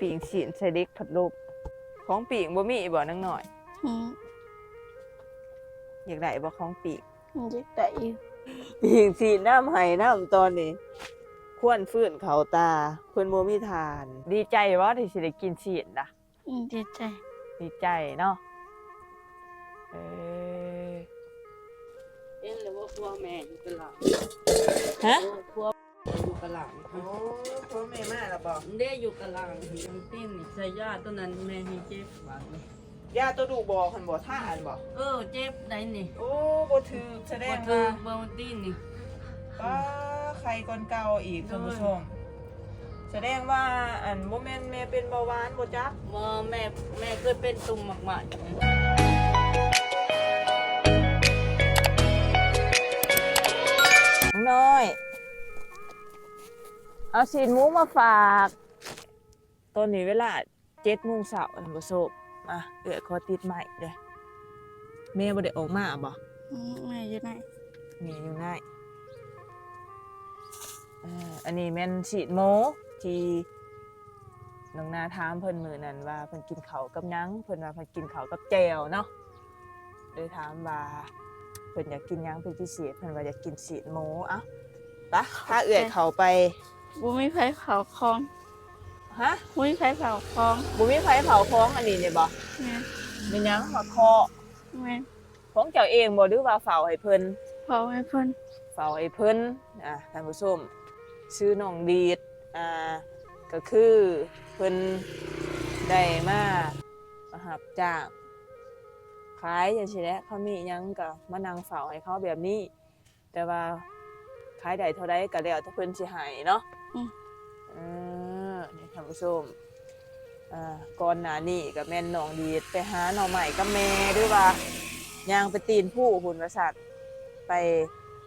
ปีงฉีนใส่เด็กผัดลมของปีงบ่มีบ่นังหน่อย อืมอยากได้บ่ของปีงมันจะได้อยู่ปีงฉีนน้ำไห้น้ำตอนนี้ควรฟื้นเขาตาเพิ่นบ่มีทาน ดีใจว่าที่สิได้กินฉีนน่ะอืมดีใจดีใจเนาะเออเอ็นหรือว่าพัวแม่อยู่กับหลานฮะพัวอยู่ กับหลานโอ้พ่อแม่มาแล้วบ่เด้อยู่กับหลานยังติ้นใส่ยาตัวนั้นแม่ให้เจ็บบาดนี่ย่าตัวดูบ่คันบ่ท่าอันบ่เออเจ็บได้นี่โอ้บ่ถือแสดบ่งถือว่าบ่มันติ้นนี่ป้าใครก่อนเก่าอีกท่านผู้ชมแสดงว่าอันบ่แม่นแม่เป็นเบาหวานบ่จักบ่แม่แม่เคยเป็นตุ่มมากๆน้อย เอาสีนหมูมาฝากตอนนี้เวลาเจ็ดโมงเช้าท่านผู้ชมอะเอื้อยขอติดใหม่เด้อแม่บ่ได้ออกมาบ่อืมแม่อยู่ไหนมีอยู่ในเอ่ออันนี้แม่นฉีดหมูที่น้องนาถามเพิ่นมื้อนั้นว่าเพิ่นกินข้าวกับหยังเพิ่นว่าเพิ่นกินข้าวกับแจ่วเนาะเลยถามว่าเพิ่นอยากกินหยังเป็นพิเศษเพิ่นว่าอยากกินฉีดหมูเอ้าไปะถ้าเอื้อยเข้าไป บุมีไผเผาคลองฮะบุมีไผเผาคลองบ่มีไผเผาของอันนี้เนี่ยบ่แม่เป็นหยังมาเคาะแม่ของเจ้าเองบ่หรือว่าเฝ้าให้เพิ่นเผาให้เพิ่นเฝ้าให้เพิ่นอะท่านผู้ชมชื่อน้องดีดอ่าก็คือเพิ่นได้มามารับจ้างขายจังซี่แหละเขามีหยังก็มานั่งเฝ้าให้เขาแบบนี้ แต่ว่าขายได้เท่าใดก็แล้วแต่เพิ่นสิให้เนาะอืม เออนี่ท่านผู้ชมอ่าก่อนหน้านี้ก็แม่นน้องดีดไปหาหน่อใหม่กับแม่หรือว่าย่างไปตีนผู้หุ่นประสัตว์ไป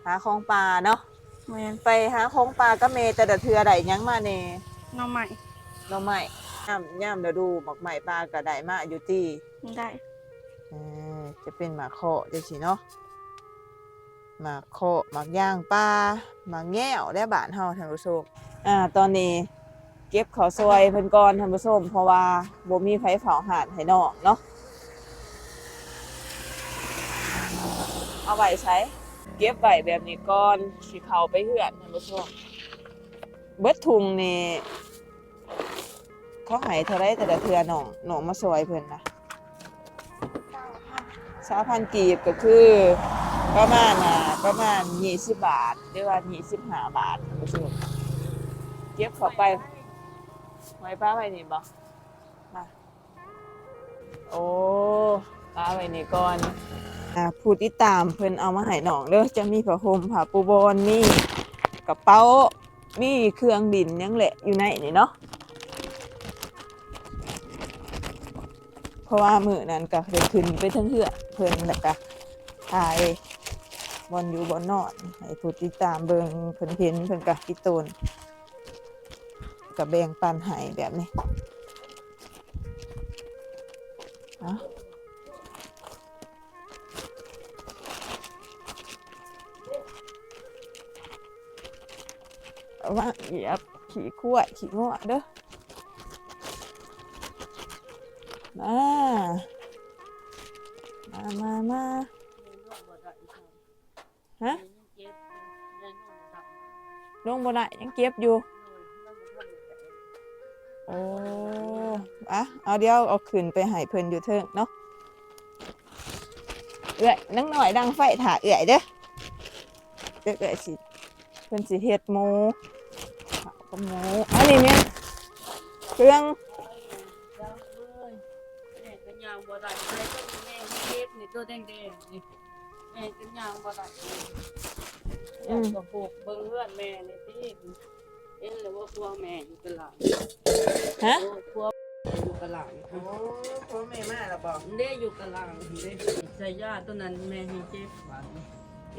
หาของปลาเนาะแม่ไปหาของปลาก็เมแต่ละเทือได้หยังมาเน่หน้องใหม่หน่อไม้ย่ำย่ำเดี๋ยวดูหมักใหม่ปลาก็ได้มาอยู่ที่ ได้เออจะเป็นหมากโคจังสิเนาะหมากโคหมากย่างปลาหมากแง่วและบานเฮาท่านผู้ชม อ่าตอนนี้เก็บข้าวซอยเพิ่นก่อนท่านผู้ชมเพราะว่าบ่มีไผเผาหาดให้นอกเนาะเอาไว้ใช้เก็บไว้แบบนี้ก่อนสิเข้าไปเฮือนท่านผู้ชมเบิดทุงนี่เขาให้เท่าไรแต่ละเทือหนองหนองมาซอยเพิ่นนะสาพันกีบก็คือประมาณน่ะประมาณยี่สิบบาทหรือว่ายี่สิบห้าบาทท่านผู้ชม เก็บเข้าไปไว้ป้าไว้นี่บ่มาโอ้ป้าไว้นี่ก่อนอ่าผู้ติดตามเพิ่นเอามาให้น้องเด้อจะมีผ้าห่มผ้าปูบอนมีกระเป๋ามีเครื่องดินยังแหละอยู่ในนี่เนาะเพราะว่ามือนั้นก็ได้ขึ้นไปทั้งเหือเพิ่นแล้วก็ถ่ายบอลอยู่บอนนอนให้ผู้ติดตามเบิงเพิ่นเห็นเพิ่นก็ติดตน กับแบ่งปันให้แบบนี้อาเอาว่าเหยียบขี่ขั้วขี่ง้อเด้อมามามามาฮะลงบ่ได้ยังเก็บอยู่ อ้อะเอาเดี๋ยวเอาขึ้นไปให้เพิ่นอยู่เทิงเนาะเอื้อยนังหน่อยดังไฟถ่าเอื้อยเด้อเอื้อยเอื้อยสิเพิ่นสิเฮ็ดหมูข้าวกับหมูอันนี้เนี่ยเครื่องแม่ก็ยางบ่ได้ใส่ก็แม่เจ็บนี่ตัวแดงๆนี่แม่ก็ยางบ่ได้อืมก็ปลูกเบิ่งเฮือนแม่นี่ติ เอ็นหรือว่าพัวแม่อยู่กับหลานฮะโอ้พัวอยู่กับหลานโอ้พ่อแม่มาแล้วบอกเด้อยู่กับหลานเด้ใส่ยาตัวนั้นแม่ให้เจ็บบาดนี่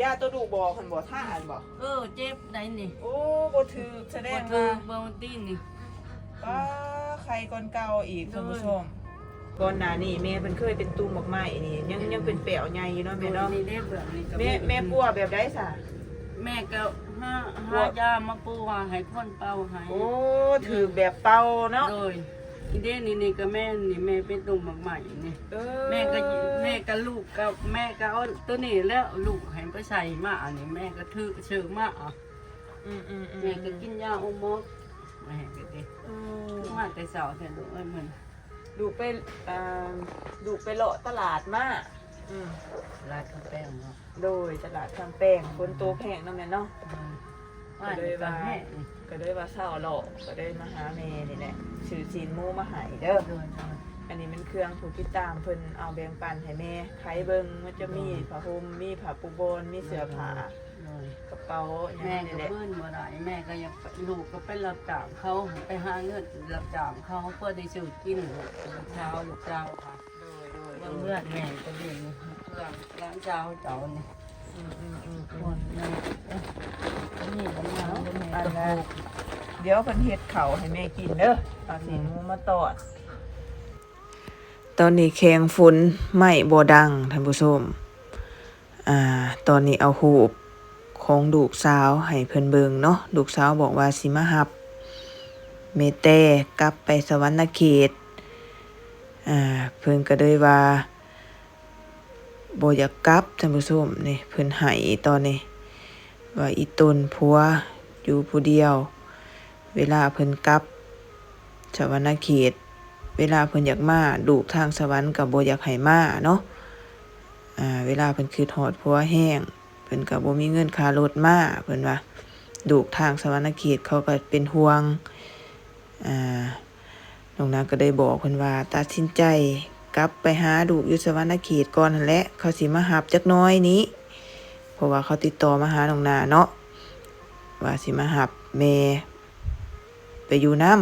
ย่าตัวดูบ่คันบ่ท่าอันบ่เออเจ็บได้นี่โอ้บ่ถือแสดบ่งถือว่าบ่มันติ้นนี่ป้าใครก่อนเก่าอีกท่านผู้ชมก่อนหน้านี้แม่เพิ่นเคยเป็นตุ่มหมากไม้นี่ยังยังเป็นแป๋วใหญ่อยู่เนาะแม่เนาะนี่เด้แบบนี้ก็แม่แม่ปัวแบบใดซะแม่ก็ ห้าห้ายามาปูว่าให้คนเป่าให้โอ้ถือแบบเป่าเนาะโดยอีเด้นี่นี่ก็แม่นี่แม่เป็นตุ่มบักใหม่นี่เออแม่ก็แม่ก็ลูกก็แม่ก็เอาตัวนี้แล้วลูกให้ไปใส่มาอันนี้แม่ก็ถือเชื่อมาอะอืมอืมอืมแม่ก็กินยาอมมดแม่ก็ดิอืมมาแต่เสาแต่ลูกเอ้ยมันดูไปอ่าดูไปเลาะตลาดมาอืมลาดข้าวแป้งเนาะ โดยตลาดคำแป้งคนโตแพงเนาะแม่เนาะมาเลยว่าแม่ก็เลยว่าเศร้าเลาะก็เลยมาหาแม่นี่แหละชื่อจีนหมูมาใหายเด้อโดนอันนี้มันเครื่องผูกติดตามเพิ่นเอาแบ่งปันให้แม่ใครเบิ่งมันจะมีผ้าห่มมีผ้าปูโบนมีเสื้อผ้าโดนกระเป๋าอย่างแม่นี้ก็นี่แหละเพื่อนบ่ได้แม่ก็อยากไปลูกก็ไปรับจ้างเขาไปหาเงินรับจ้างเขาเพื่อได้ซื้อกินลูกเช้าลูกเช้าค่ะโดยโดยโดบางยเลือดแม่ก็เรียนเพื่อน ร้านเช้าเจ้านี่อืมอืมอืมคอืมนนี่นี่ก็มาแม่อันนั้นเดี๋ยวเพิ่นเฮ็ดเขาให้แม่กินเด้อเอาสีหมูมาตอด ตอนนี้แข่งฝนไม้บ่ดังท่านผู้ชมอ่า ตอนนี้เอาหูปของลูกสาวให้เพิ่นเบิงเนาะลูกสาวบอกว่าสิมาหับ เมเต้กลับไปสวรรณเขตอ่าเพิ่นก็เลยว่า บ่อยากกลับท่านผู้ชมนี่เพิ่นให้ตอนนี้ว่าอีตนผัวอยู่ผู้เดียว เวลาเพิ่นกลับสวรรณเขต เวลาเพิ่นอยากมาลูกทางสวรรค์ก็บ่อยากให้มาเนาะอ่าเวลาเพิ่นคือทอดผัวแห้งเพิ่นก็บ่มีเงินค่ารถมาเพิ่นว่าลูกทางสวรรณเขตเขาก็เป็นห่วงอ่าน้องนางก็ได้บอกเพิ่นว่าตัดสินใจ กลับไปหาลูกอยู่สวรรณเขตก่อนนั่นแหละเขาสิมาหับจักน้อยนี้ เพราะว่าเขาติดต่อมาหาน้องนาเนาะว่าสิมาหับแม่ไปอยู่น้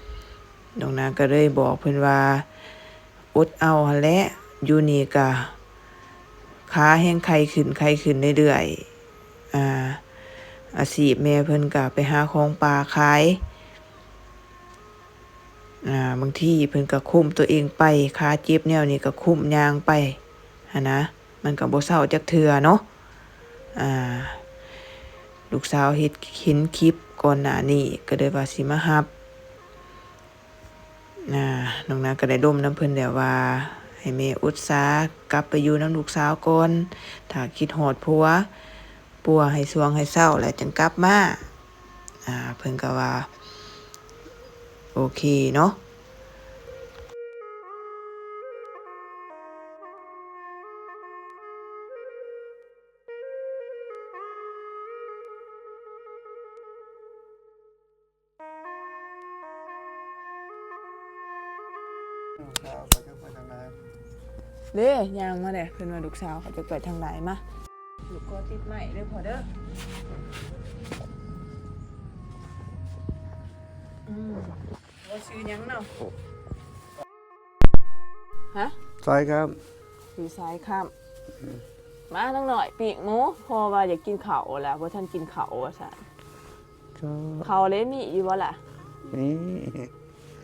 ำน้องนาก็เลยบอกเพิ่อนว่าอดเอาหั่นแหละอยู่นี่ก็ขาแห้งไข้ขึ้นไข้ขึ้นเรื่อยๆอ่าอาชีพแม่เพิ่นก็ไปหาของป่าขาย อ่าบางทีเพิ่นก็คุมตัวเองไปขาเจ็บแนวนี้ก็คุมยางไปหันะ มันก็บ่เศร้าจักเทื่อเนาะอ่าลูกสาวเฮ็ดเห็นคลิปก่อนหน้านี้ก็เลยว่าสิมาฮับอ่าน้องนาก็ได้ร่มน้ำเพิ่นแล้วว่า ให้แม่อุตสาหกลับไปอยู่น้ำลูกสาวก่อนถ้าคิดฮอดผัวปัวให้สวงให้เศร้าแล้วจังกลับมาอ่าเพิ่นก็ว่า โอเคเนาะข้าวไปก็ไปทางไหนเด้ยางมาเด้เพิ่นว่าลูกสาวเขาจะไปทางไหนมาลูกก็ติดใหม่เด้อพอเด้ออืม ว่าชื่อหยังเนาะฮะใช่ครับอยู่ซ้ายข้ามมาตั้งหน่อยปีกหมูพอว่าอยากกินเขาวแล้วเพราะท่านกินเขาวว่าซั่นก็เขาวเลยมีอยู่บ่ล่ะ นี่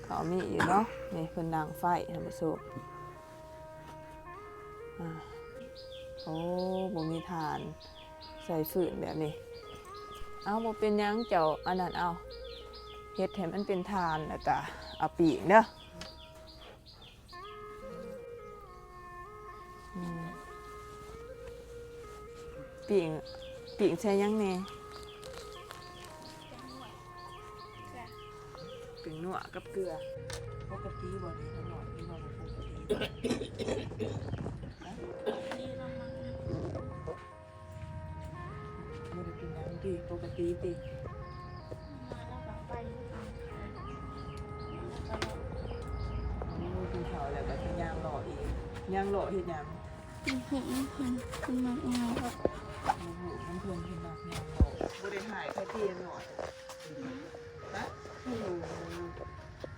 เขาวมีอยู่เนาะนี่เพิ่นดังไฟท่านผู้ชมอ่าโอ้บ่มีทาน ใส่ฝืนแบบนี้ เอาบ่เป็นหยังเจ้าอันนั้นเอา เฮ็ดให้มันเป็นทานแล้วก็เอาปีกเด้อปีกปีกใช้ยังแหน่ปีกหนัวกับเกลือปกติบ่นี่ทั้งหมดนี่บ่บ่ปกติบ่ได้กินน้ำติปกติติ อ้กินข้าวแล้วก็สิย่างหล่ออีกย่างหล่อเฮ็ดหยังเห็นเพิ่นเพิ่นมักเงาครับโอ้โหน้ำเพิ่นเพิ่นมักย่างหล่อบ่ได้หายแค่เพียงหน่อยฮะโอ้โห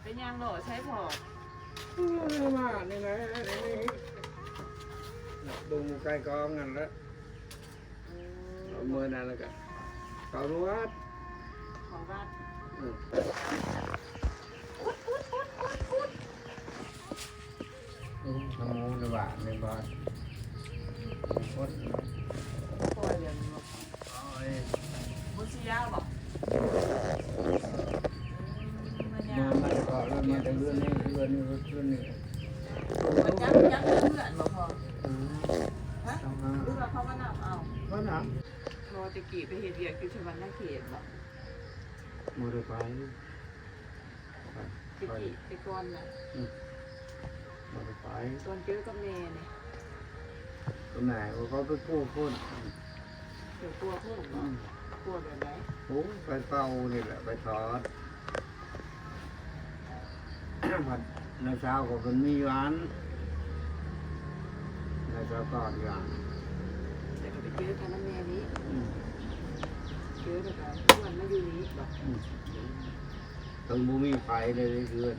เป็นย่างหล่อใช้พอมานี่นะดูใกล้กองนั่นแหละเอามือนั่นแล้วก็เขารู้ว่าของวัดำมูในบ้านในบ้านคนปล่อยเรื่องนี้บ่เอาไอ้บ่สิยาวบ่มันมืยาอวมันก็เริ่มมาแต่เรื่อนนี้เดือนนี้เดือนนี้มันยังยังเพื่อนบ่พออืมฮะต้องมาหรือว่าเขามานำเอาก็นะพอตะกี้ไปเฮ็ดเวียกอยู่ชวันนาเขตบ่มอเตอร์ไซค์ตะกี้ไปก่อนน่ะ มอเตอร์ไซค์ตอนเจอกับแม่นี่ตรงไหนเขาไปพูดพูดเดี๋ยวกลัวพุ่นบ่กลัวแบบไหนโอ้ไปเฝ้านี่แหละไปทอดผัดในเช้าก็เป็นมีร้านในเช้าก็ร้านแต่ก็ไปเจอกันนั่นแม่นี้อืมเจอแล้วก็เพื่อนมาอยู่นี่บ่อืมถึงบุมีไฟเลยเดือน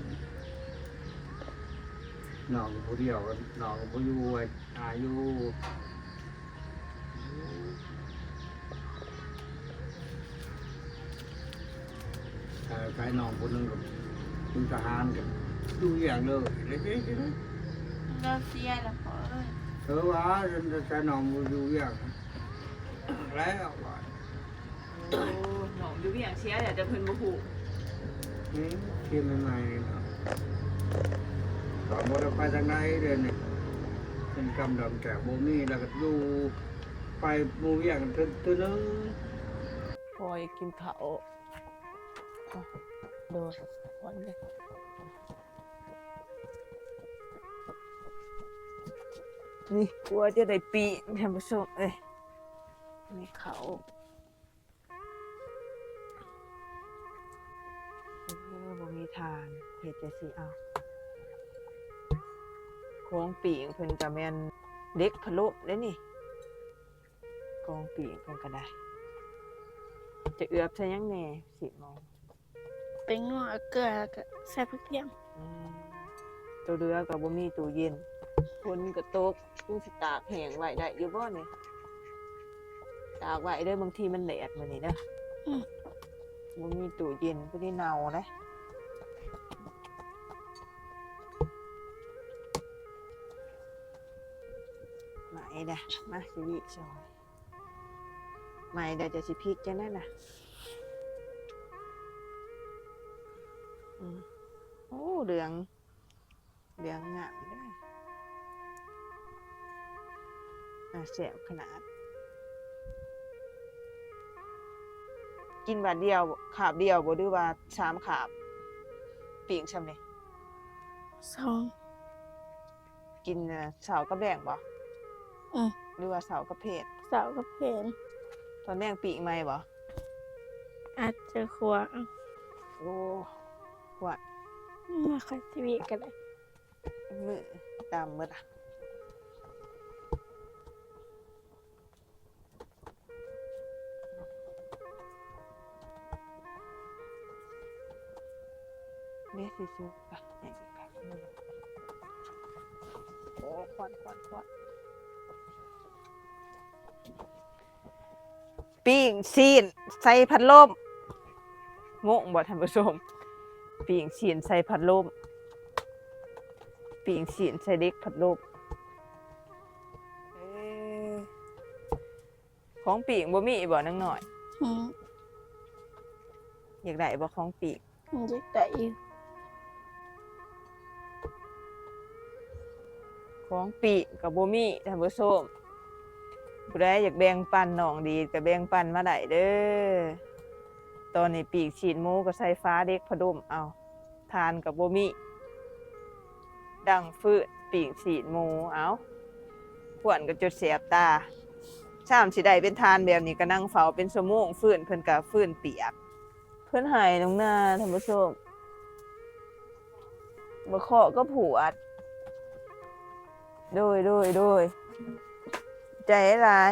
น้องผู้เดียวน้องผู้อยู่อายุเอ่ใครน้องคนหนึงกับคุณทหารกันดูอย่างเลยเล็กๆนะเราเสียแล้วพอเอ้ยเธอว่าจะใช้น้องดูอย่างแล้วว่าโอ้หนองอยู่เวียงเสียแต่จะเพิ่นบ่ฮู้นี่เทียใหม่ๆเนาะ ต่อมรไปทางไหนเดือนนี่เป็นกำดำแก่โบมีแล้วก็อยู่ไปหมูอย่างเตัวนึงพอยกินข้าโดนวันเลยนี่กลัวจะได้ปีกท่านผู้ชมเอ้ยนี่เขาเออบ่มีทานเฮ็ดจะสิเอา โค้งปีกเพิ่นก็แม่นเด็กพะโลุเด้นี่โค้งปีกเพิ่นก็ได้ จะเอือบใช่ยังแหน่สิมองเป็นงัวเกลือแล้วก็ใส่พริกเทียมอืมตัวเรือกับบ่มีตู้เย็นคนก็ตกตู้สิตากแห้งไว้ได้อยู่บ่เนี่ยตากไว้เด้อบางทีมันแดดมื้อนี้นะบ่มีตู้เย็นบ่ได้เน่านะ เด้อมาสิวิซอยมาไอ้เด้อจะสิพริกจังได๋น่ะอืมโอ้เหลืองเหลืองงามเลยอะแสบขนาด กินบาทเดียวบ่ขาบเดียวบ่หรือว่าสามขาบปีกชำนี่สองกินน่ะเสาร์ก็แบ่งบ่ อืมหรือว่าเสาร์ก็เพศเสาวกับเพนตอนแบ่งปีกไหมบ่อาจจะครัวเอาโอ้ว่ามาคอยทีวีกันเลยมือตามมืดอะเบสสิซุปะอย่างอีกแบบหนึงโอ้ควันควันควัน ปิ้งซีนใส่พัดลมงงบ่ท่านผู้ชมปิ้งซีนใส่พัดลมปีงฉีนใส่เด็กผัดลมเอ้ยของปีงบ่มีบ่นังหน่อยอืมอยากได้บ่ของปีงมันจะได้อยู่ของปีงกับบ่มีท่านผู้ชม ผู้ใดอยากแบ่งปันน้องดีก็แบ่งปันมาได้เด้อตอนนี้ปีกฉีดหมูก็ใส่ฟ้าเด็กผัดลมเอาทานกับบ่มีดังฟืดปีกฉีดหมูเอาขวนก็จุดเสียบตาชามสิได้เป็นทานแบบนี้ก็นั่งเฝ้าเป็นชั่วโมงฟื้นเพิ่นก็ฟื้นเปียก เพิ่นหายน้องนาท่านผู้ชมบ่เคาะก็ผูอัดโดยโดยโดย ใจหลาย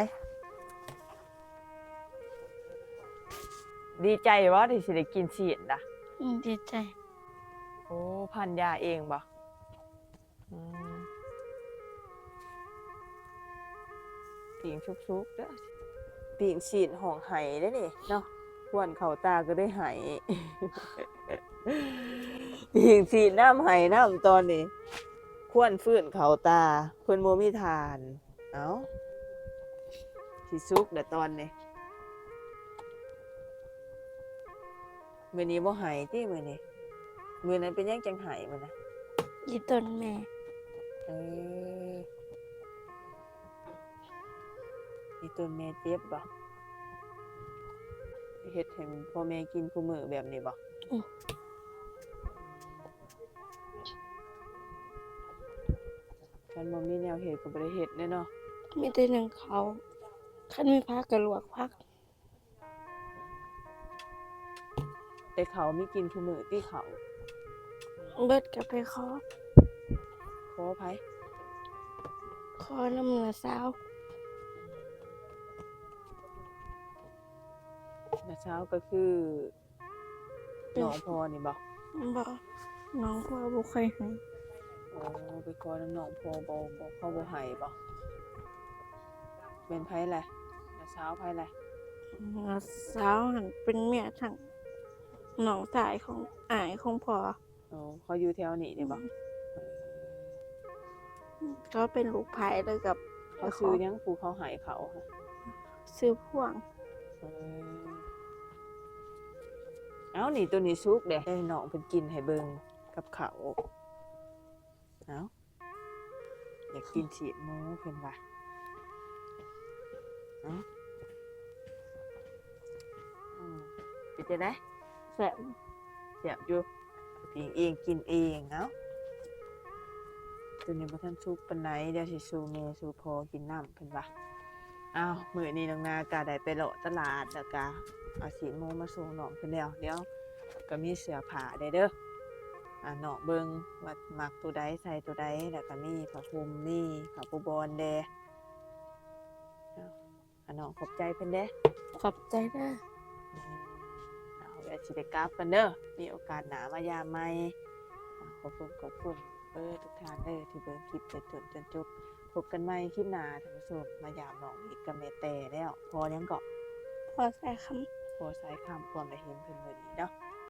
ดีใจว่าที่สิได้กินเสียนล่ะอืมดีใจโอ้พันยาเองบ่อืมปิ่งชุกๆเด้อปิ่งฉีดห่องไห้ได้อนี่เนาะควนเข่าตาก็ได้ไห้ปิ่งฉีดน้ำไห้น้ำตอนนี้ ควรฟื้นเขาตาเพิ่นบ่มีทาน เอ้า สิสุกเดี๋ยวตอนนี้มื้อนี้บ่ใหายติมื้อนี้มือนั้นเป็นยังจังไห้มันนะยีต้นแม่เอออีตัวแม่เจ็บบ่เฮ็ดให้พ่อแม่กินคู่มือแบบนี้บ่คันบ่มีแนวเฮ็ดก็บ่ได้เฮ็ดแน่เนาะมีแต่หนึ่งเขา คันมีพักกระลวกพัก แต่เขามีกินคู่มือที่เขาเบิดกับไปขอขอไผขอน้ำเหนือสาวแต่เช้าก็คือน้องพ่อนี่บ่บอกน้องพ่อบุเคยให้โอ้ไปขอน้ำน้องพ่อบ่บ่เขาบ่ให้บ่เป็นไผแหละ แต่เช้าไผแหละเหนือสาวหันเป็นเมียทั้งน้องสายของอายของพ่อโอ้เขาอยู่แถวนี้นี่บ่ก็เป็นลูกไผ่เลยกับเขาซื้อหยังผู้เขาให้เขาค่ะซื้อพ่วง เออเอ้านี่ตัวนี้ซุกเด้ให้น้องเพิ่นกินให้เบิ่งกับเขาวเอ้าอยากกินฉีดหมูเพิ่นว่าเอ้า จังได๋แซ่บเสียบอยู่กินเองกินเองเอ้าตัวนี้บ่ทันสุกปานใดเดี๋ยวสิสู่แม่สู่พ่อกินน้ำเพิ่นว่าอ้าวมื้อนี้น้องนาก็ได้ไปเลาะตลาดแล้วก็เอาสีโมงมาส่งน้องเพิ่นแล้วเดี๋ยวก็มีเสื้อผ้าได้เด้ออ่าน้องเบิ่งว่ามักตัวใดใส่ตัวใดแล้วก็มีผ้าห่มมีผ้าปูบอนแดเอาอ่าน้องขอบใจเพิ่นเด้ขอบใจเด้อเอาเดี๋ยว สิได้กลับกันเด้อมีโอกาสหนามายามใหม่อ่าขอบคุณขอบคุณเออทุกท่านเด้อที่เบิ่งคลิปจนจนจนจบพบกันใหม่คลิปหน้าท่านผู้ชมมายามน้องอีกกับแม่แต่แล้ว พอยังเกาะพอใส่คพอสายคำความได้เห็นเพิ่นมื้อนี้เนาะ